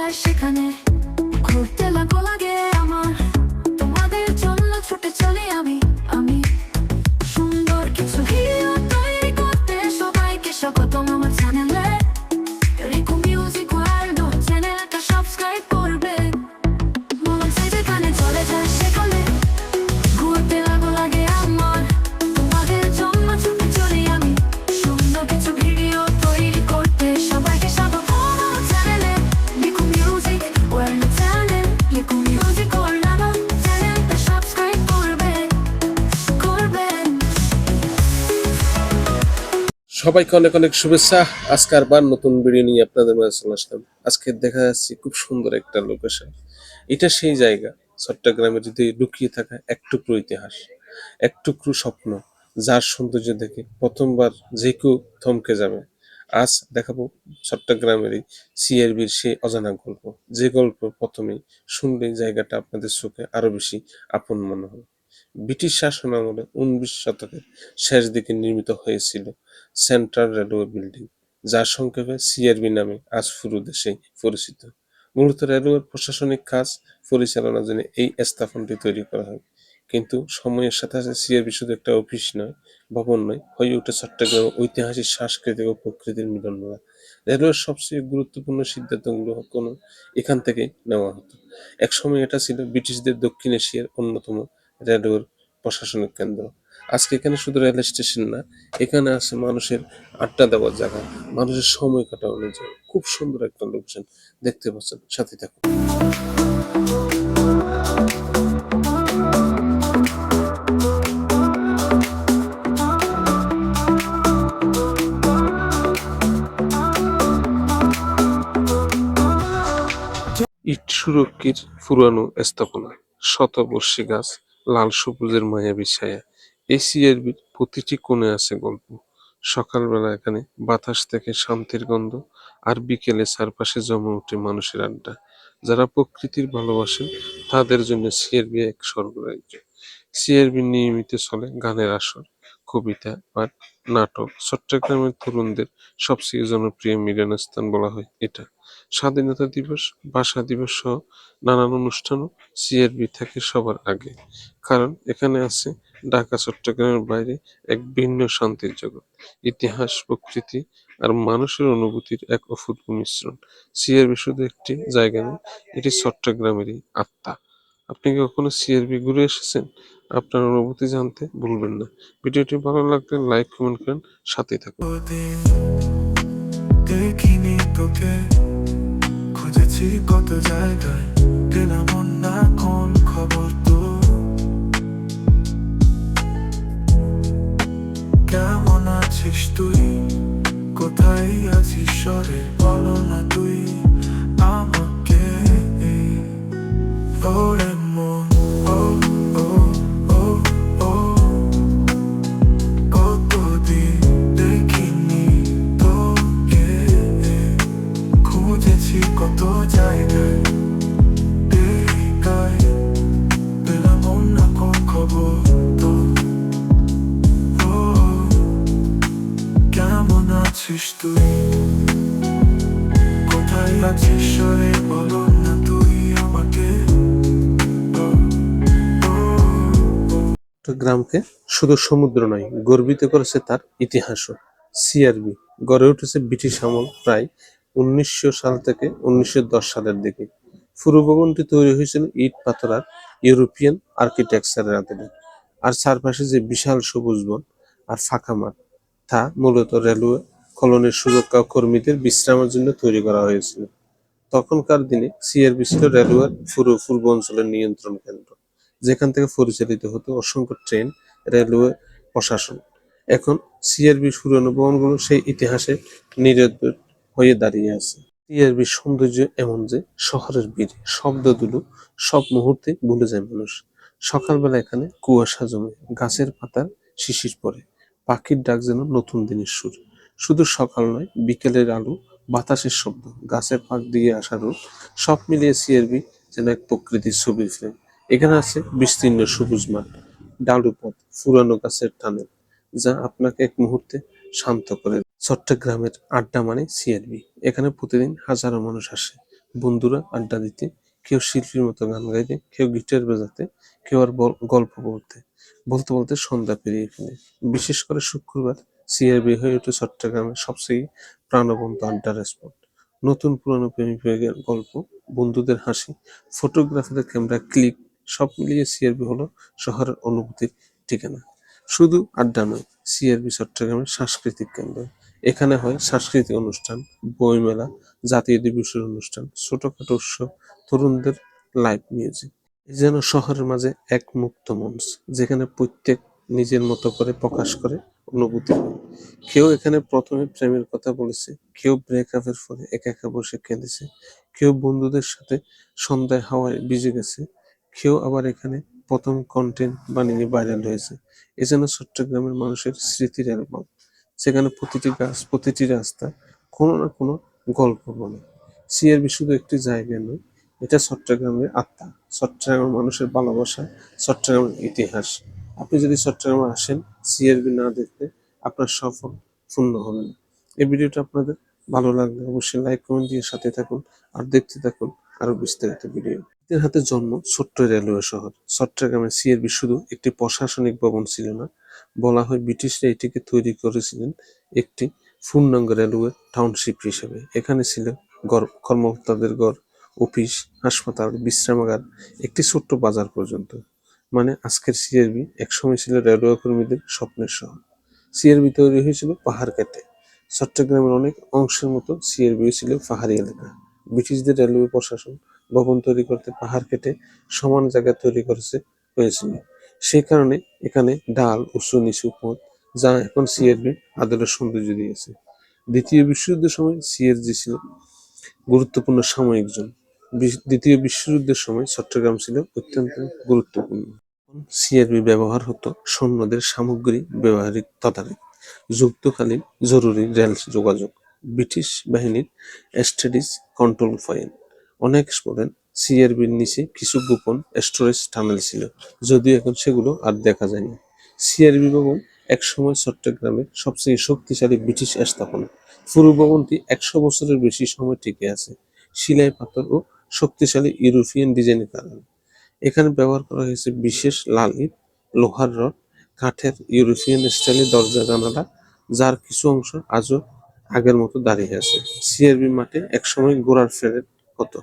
যায় সেখানে ঘুরতে লাগো লাগে সবাইকে অনেক অনেক শুভেচ্ছা। আজকে আবার নতুন ভিডিও নিয়ে আপনাদের মাঝে চলে আসলাম। আজকে দেখা যাচ্ছে খুব সুন্দর একটা লোকেশন এটা সেই জায়গা, চট্টগ্রামে যদি লুকিয়ে থাকা এক টুকরো ইতিহাস, এক টুকরো স্বপ্ন, যার সৌন্দর্য দেখে প্রথমবার যে কেউ থমকে যাবে। আজ দেখাবো চট্টগ্রামেরই সিআরবির সেই অজানা গল্প। যে গল্প প্রথমেই শুনলেই জায়গাটা আপনাদের চোখে আরও বেশি আপন মনে হয় ব্রিটিশ শাসন আমলে উনবিশ শতকের শেষ দিকে নির্মিত হয়েছিল সেন্ট্রাল রেলওয়ে বিল্ডিং, যার সংক্ষেপে সিআরবি নামে আজ পুরো দেশেই পরিচিত। মূলত রেলওয়ের প্রশাসনিক কাজ পরিচালনার জন্য এই স্থাপনটি তৈরি করা হয়। কিন্তু সময়ের সাথে সাথে সিআরবি শুধু একটা অফিস নয়, ভবন নয়, হয়ে ওঠে চট্টগ্রামের ঐতিহাসিক সাংস্কৃতিক ও প্রকৃতির মিলনমেলা। রেলওয়ের সবচেয়ে গুরুত্বপূর্ণ সিদ্ধান্তগুলো কোনো এখান থেকেই নেওয়া হতো। একসময় এটা ছিল ব্রিটিশদের দক্ষিণ এশিয়ার অন্যতম রেলওয়ের প্রশাসনিক কেন্দ্র। আজকে এখানে শুধু রেল স্টেশন না, এখানে আছে মানুষের আড্ডা দেওয়ার জায়গা, মানুষের সময় কাটানোর জায়গা। খুব সুন্দর একটা লোকেশন দেখতে পাচ্ছেন সাথে থাকুন। ইট সুরক্ষির পুরানো স্থাপনা, শতবর্ষী গাছ লাল সবুজের মায়াবী ছায়া এসিআরবির প্রতিটি কোণে আছে গল্প। সকালবেলা এখানে বাতাস থেকে শান্তির গন্ধ, আর বিকেলে চারপাশে জমে ওঠে মানুষের আড্ডা। যারা প্রকৃতির ভালোবাসেন, তাদের জন্য সিআরবি এক স্বর্গরাজ্য। সিআরবি নিয়মিত চলে গানের আসর, কবিতা, পাঠ, নাটক। চট্টগ্রামের তরুণদের সবচেয়ে জনপ্রিয় মিলনস্থান বলা হয় এটা। স্বাধীনতা দিবস ভাষা দিবস সহ নানান অনুষ্ঠানও সিআরবি থাকে সবার আগে। কারণ এখানে আছে ঢাকা, চট্টগ্রামের বাইরে এক ভিন্ন শান্তির জগৎ, ইতিহাস, প্রকৃতি আর মানুষের অনুভূতির এক অপূর্ব মিশ্রণ। সিআরবি শুধু একটি জায়গা নয়, এটি চট্টগ্রামেরই আত্মা। আপনি কি কখনো সিআরবি ঘুরে এসেছেন? আপনার অনুভূতি জানতে ভুলবেন না। ভিডিওটি ভালো লাগলে লাইক, কমেন্ট করেন, সাথেই থাকুন। দেখিনি কত জায়গায় না কোন খবর তো? কেমন আছিস তুই? কোথায় আছিস সরে বলো না তুই আমাকে। চট্টগ্রামকে শুধু সমুদ্র নয়, গর্বিত করেছে তার ইতিহাসও। সিআরবি গড়ে উঠেছে ব্রিটিশ আমল প্রায় উনিশশো সাল থেকে উনিশশো দশ সালের দিকে। পুরো ভবনটি তৈরি হয়েছিল ইট পাথর আর ইউরোপিয়ান আর্কিটেকচারের আদলে আর চারপাশে যে বিশাল সবুজ বন আর ফাঁকা মাঠ, তা মূলত রেলওয়ে, কলোনির সুরক্ষা কর্মীদের বিশ্রামের জন্য তৈরি করা হয়েছিল। তখনকার দিনে সিআরবি ছিল রেলওয়ের পুরো পূর্ব অঞ্চলের নিয়ন্ত্রণ কেন্দ্র, যেখান থেকে পরিচালিত হতো অসংখ্য ট্রেন, রেলওয়ে, প্রশাসন। এখন সিআরবি পুরনো ভবনগুলো সেই ইতিহাসে নিরন্তর হয়ে দাঁড়িয়ে আছে। সিআরবি সৌন্দর্য এমন যে শহরের ভিড় শব্দ দুলো, সব মুহূর্তে ভুলে যায় মানুষ। সকালবেলা এখানে কুয়াশা জমে, গাছের পাতার শিশির পড়ে, পাখির ডাক যেন নতুন দিনের সুর। শুধু সকাল নয়, বিকেলের আলো বাতাসের শব্দ গাছের ফাঁক দিয়ে আসা রোদ, সব মিলিয়ে সিআরবি যেন এক প্রকৃতির ছবির ফ্রেম এখানে আছে বিস্তীর্ণ সবুজ মাঠ, ডালু পথ পুরানো গাছের টানেল, যা আপনাকে এক মুহূর্তে শান্ত করে চট্টগ্রামের আড্ডা মানে সিআরবি এখানে প্রতিদিন হাজারো মানুষ আসে। বন্ধুরা আড্ডা দিতে, কেউ শিল্পীর মতো গান গাইতে, কেউ গিটার বাজাতে, কেউ আর গল্প বলতে বলতে বলতে সন্ধ্যা পেরিয়ে ফেলে। বিশেষ করে শুক্রবার সিআরবি হয়ে ওঠে চট্টগ্রামের সবচেয়ে প্রাণবন্ত আড্ডার স্পট নতুন পুরানো প্রেমিক গল্প, বন্ধুদের হাসি ফটোগ্রাফারের ক্যামেরা ক্লিক সব মিলিয়ে সিআরবি হলো শহরের অনুভূতির ঠিকানা। শুধু আড্ডা নয় সিআরবি চট্টগ্রামের সাংস্কৃতিক কেন্দ্র। এখানে হয় সাংস্কৃতিক অনুষ্ঠান, বইমেলা, জাতীয় দিবসের অনুষ্ঠান, ছোটখাটো উৎসব, তরুণদের লাইভ মিউজিক যেন শহরের মাঝে এক মুক্ত মঞ্চ, যেখানে প্রত্যেক নিজের মতো করে প্রকাশ করে অনুভূতি কেউ এখানে প্রথমে প্রেমের কথা বলেছে, কেউ ব্রেকআপের পরে একা একা বসে কেঁদেছে, কেউ বন্ধুদের সাথে সন্ধ্যায় হাওয়ায় ভিজে গেছে, কেউ আবার এখানে প্রথম কন্টেন্ট বানিয়ে ভাইরাল হয়েছে। এ যেন চট্টগ্রামের মানুষের স্মৃতির অ্যালবাম সেখানে প্রতিটি গাছ, প্রতিটি রাস্তা কোনো না কোনো গল্প বলে। সিআরবি শুধু একটি জায়গা নয়, এটা চট্টগ্রামের আত্মা, চট্টগ্রামের মানুষের ভালোবাসা, চট্টগ্রামের ইতিহাস। আপনি যদি চট্টগ্রামে আসেন সিআরবি না দেখতে, আপনার সফল পূর্ণ হবে না। এই ভিডিওটা আপনাদের ভালো লাগলে অবশ্যই লাইক কমেন্ট দিয়ে সাথে থাকুন আর দেখতে থাকুন আরও বিস্তারিত ভিডিও। এদের হাতে জন্ম ছোট্ট রেলওয়ে শহর। চট্টগ্রামে সিআরবি শুধু একটি প্রশাসনিক ভবন ছিল না, বলা হয় ব্রিটিশরা এটিকে তৈরি করেছিলেন একটি পূর্ণাঙ্গ রেলওয়ে টাউনশিপ হিসেবে। এখানে ছিল কর্মকর্তাদের গড় অফিস, হাসপাতাল, বিশ্রামাগার, একটি ছোট্ট বাজার পর্যন্ত। মানে আজকের সিআরবি একসময় ছিল রেলওয়ে কর্মীদের স্বপ্নের শহর। সিআরবি তৈরি হয়েছিল পাহাড় কেটে। চট্টগ্রামের অনেক অংশের মতো সিআরবি ছিল পাহাড়ি এলাকা। ব্রিটিশদের রেলওয়ে প্রশাসন ভবন তৈরি করতে পাহাড় কেটে সমান জায়গা তৈরি করেছে, হয়েছিল। সেই কারণে এখানে ডাল, উঁচু নিচু পথ, যা এখন সিআরবি আদলের সৌন্দর্য দিয়েছে। দ্বিতীয় বিশ্বযুদ্ধের সময় সিআরজি ছিল গুরুত্বপূর্ণ সাময়িক জন। বিশ- দ্বিতীয় বিশ্বযুদ্ধের সময় চট্টগ্রাম ছিল অত্যন্ত গুরুত্বপূর্ণ। সিআরবি ব্যবহার হতো সৈন্যদের সামগ্রী ব্যবহারিক তদারকি, যুদ্ধকালীন জরুরি রেল যোগাযোগ, ব্রিটিশ বাহিনীর স্টাডিজ কন্ট্রোল পয়েন্ট। অনেক বলেন সিআরবির নিচে কিছু গোপন স্টোরেজ টানেল ছিল, যদিও এখন সেগুলো আর দেখা যায় না সিআরবি ভবন একসময় চট্টগ্রামের সবচেয়ে শক্তিশালী ব্রিটিশ স্থাপনা। পুরো ভবনটি একশো বছরের বেশি সময় টিকে আছে। শিলাই পাথর ও শক্তিশালী ইউরোপিয়ান ডিজাইনের কারণে। এখানে ব্যবহার করা হয়েছে বিশেষ লাল ইট, লোহার রড, কাঠের ইউরোপিয়ান স্টাইলের দরজা জানালা, যার কিছু অংশ আজও আগের মতো দাঁড়িয়ে আছে। সিআরবি মাঠে একসময় গোড়ার ফেরেট হতো।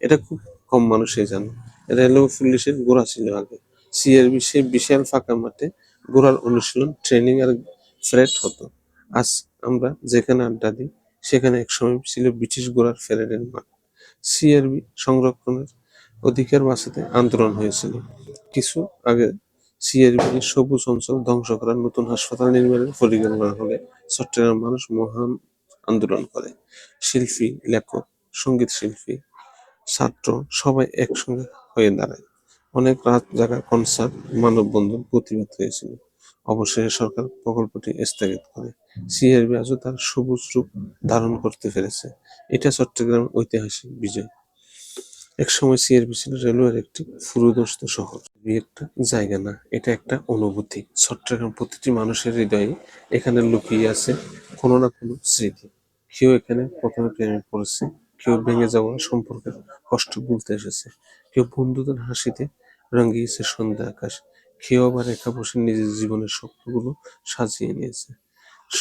এটা খুব কম মানুষই জানে। রেলওয়ে পুলিশের গোড়া ছিল আগে। সিআরবি সেই বিশাল ফাঁকা মাঠে গোড়ার অনুশীলন, ট্রেনিং আর ফ্রেট হতো। আজ আমরা যেখানে আড্ডা দিই, সেখানে একসময় ছিল ব্রিটিশ ঘোড়ার ফেরেটের মাঠ। সিআরবি সংরক্ষণের অধিকার বাঁচাতে আন্দোলন হয়েছিল। কিছু আগে সিআরবি সবুজ অঞ্চল ধ্বংস করার নতুন হাসপাতাল নির্মাণের পরিকল্পনা হলে চট্টগ্রাম মানুষ মহান আন্দোলন করে। শিল্পী, লেখক, সংগীত শিল্পী, ছাত্র সবাই একসঙ্গে হয়ে দাঁড়ায়। অনেক রাত জাগা কনসার্ট মানববন্ধন প্রতিবাদ হয়েছিল। অবশেষে সরকার প্রকল্পটি স্থগিত করে। সিআরবি আজও তার সবুজ রূপ ধারণ করতে পেরেছে। এটা চট্টগ্রাম ঐতিহাসিক বিজয়। এক একসময় সিআরবি ছিল রেলওয়ের একটি ফুরুদস্ত শহর। একটা জায়গা না, এটা একটা অনুভূতি। চট্টগ্রাম প্রতিটি মানুষের হৃদয়ে এখানে লুকিয়ে আছে কোনো না কোনো স্মৃতি। কেউ এখানে প্রথমে প্রেমে পড়েছে, কেউ ভেঙে যাওয়া সম্পর্কের কষ্ট ভুলতে এসেছে, কেউ বন্ধুদের হাসিতে রঙিয়েছে সন্ধ্যা আকাশ, কেউ আবার একা বসে নিজের জীবনের স্বপ্নগুলো সাজিয়ে নিয়েছে।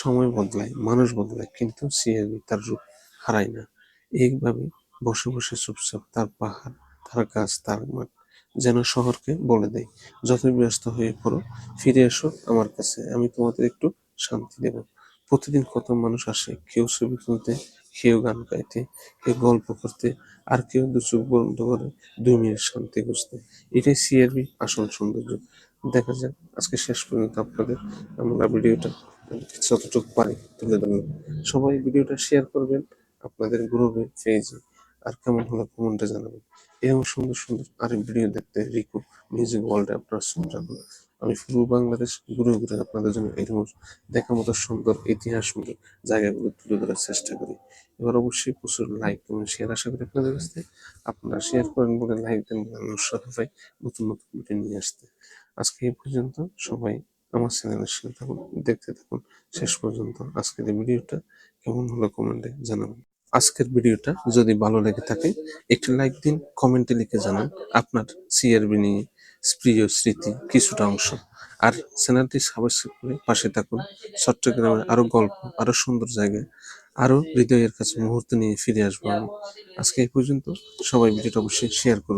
সময় বদলায়, মানুষ বদলায়, কিন্তু সিআরবি তার রূপ হারায় না। এইভাবে বসে বসে চুপচাপ তার পাহাড়, তার গাছ, তার মাঠ যেন শহরকে বলে দেয় যত ব্যস্ত হয়ে পড়ো, ফিরে এসো আমার কাছে, আমি তোমাদের একটু শান্তি দেব। প্রতিদিন কত মানুষ আসে, কেউ ছবি তুলতে, কেউ গান গাইতে, কেউ গল্প করতে, আর কেউ দু চোখ বন্ধ করে দুই মিনিট শান্তি খুঁজতে। এটাই সিআরবি আসল সৌন্দর্য। দেখা যাক, আজকে শেষ পর্যন্ত আপনাদের আমরা ভিডিওটা যতটুকু পারি। তুলে ধরলাম সবাই ভিডিওটা শেয়ার করবেন আপনাদের গ্রুপে, পেজে, আর কেমন হলো কমেন্টে জানাবেন। এরকম সুন্দর সুন্দর আর ভিডিও দেখতে রিকু মিউজিক ওয়ার্ল্ডে আপনার রাখুন আমি পুরো বাংলাদেশ ঘুরে ঘুরে আপনাদের জন্য এরকম দেখার মতো সুন্দর ইতিহাসমূলক জায়গাগুলো তুলে ধরার চেষ্টা করি। এবার অবশ্যই প্রচুর লাইক এবং শেয়ার আশা করি আপনাদের কাছ আপনারা শেয়ার করেন বলে লাইক দেন বলে উৎসাহ পাই নতুন নতুন ভিডিও নিয়ে আসতে। আজকে এই পর্যন্ত সবাই আমার চ্যানেলের সাথে থাকুন, দেখতে থাকুন। শেষ পর্যন্ত আজকের এই ভিডিওটা কেমন হলো কমেন্টে জানাবেন। আজকের ভিডিওটা যদি ভালো লেগে থাকে, একটি লাইক দিন, কমেন্টে লিখে জানান আপনার সিআরবি নিয়ে প্রিয় স্মৃতি কিছুটা অংশ। আর চ্যানেলটি সাবস্ক্রাইব করে পাশে থাকুন। চট্টগ্রামের আরও গল্প, আরও সুন্দর জায়গায় আরও হৃদয়ের কাছে মুহূর্ত নিয়ে ফিরে আসব আমি। আজকে এই পর্যন্ত সবাই ভিডিওটা অবশ্যই শেয়ার করুন।